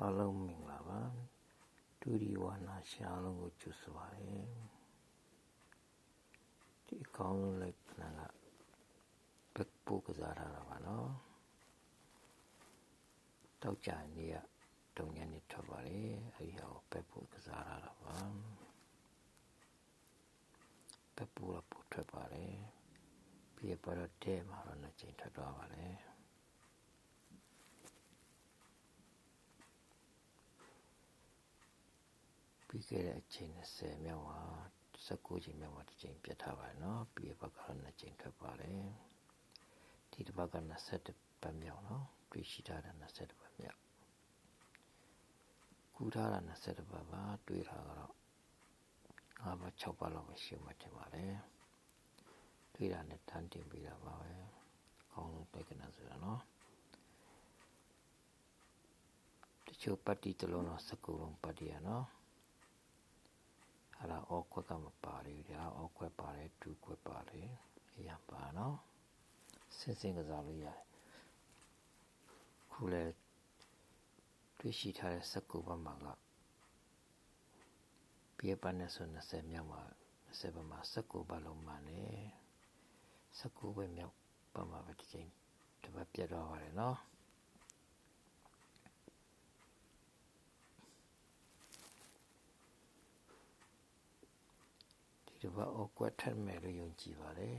အားလုံးမင်္ဂလာပါဒူဒီဝါနာရှာလုံးကိုကျူဆိုပါရယ်ဒီအကောင်းဆုံးလိုက်နာကဘက်ပို့ကစားထားတာပါနော်တောက်ကြနေရတုံညနေထွက်ပါလေအဲဒီဟာကိုဘက်ပို့ကစားထားတာပါဘက်ပို့တော့ပို့ထွက်ပါလေပြီးရပါတော့တဲမှာတော့နှစ်ချိန်ထွက်သွားပါလေ ပြီးခဲ့တဲ့အချိန်20မြောက်မှာ19ချိန်မြောက်မှာတစ်ချိန်ပြတ်ထားပါတယ်နော်ပြီးရဘက်ကတော့နှစ်ချိန်ထွက်ပါတယ်ဒီတစ်ပတ်က21ပတ်မြောက်နော်တွေ့ရှိထားတဲ့21ပတ်မြောက်ကူထားတာ21ပတ်ပါတွေ့တာကတော့5ပတ်6ပတ်လောက်ပဲရှိမှထင်ပါတယ်တွေ့တာနဲ့တန်းတင်ပြီးတာပါပဲအကောင်းဆုံးတိုက်ကနာဆိုတာနော်တချို့ပတ်တီတလုံးတော့19လုံးပတ်တီရနော် အဲ့ဒါအောက်ခွက်ကမပါလေဗျာအောက်ခွက်ပါတယ်ဒူးခွက်ပါတယ်အရင်ပါနော်စင်စင်ကစားလို့ရတယ်ခုလဲတွေ့ရှိထားတဲ့19ဘတ်မှာကပြေပန်းနဲ့ဆို20မြောက်မှာ20ဘတ်မှာ19ဘတ်လုံးမှာနေ19ဘတ်မြောက်ဘတ်မှာပဲဒီချိန်တပတ်ပြတ်သွားပါတယ်နော်ဒီတစ် ပတ်အောက်ကွက်ထက်မယ်လို့ယုံကြည်ပါတယ်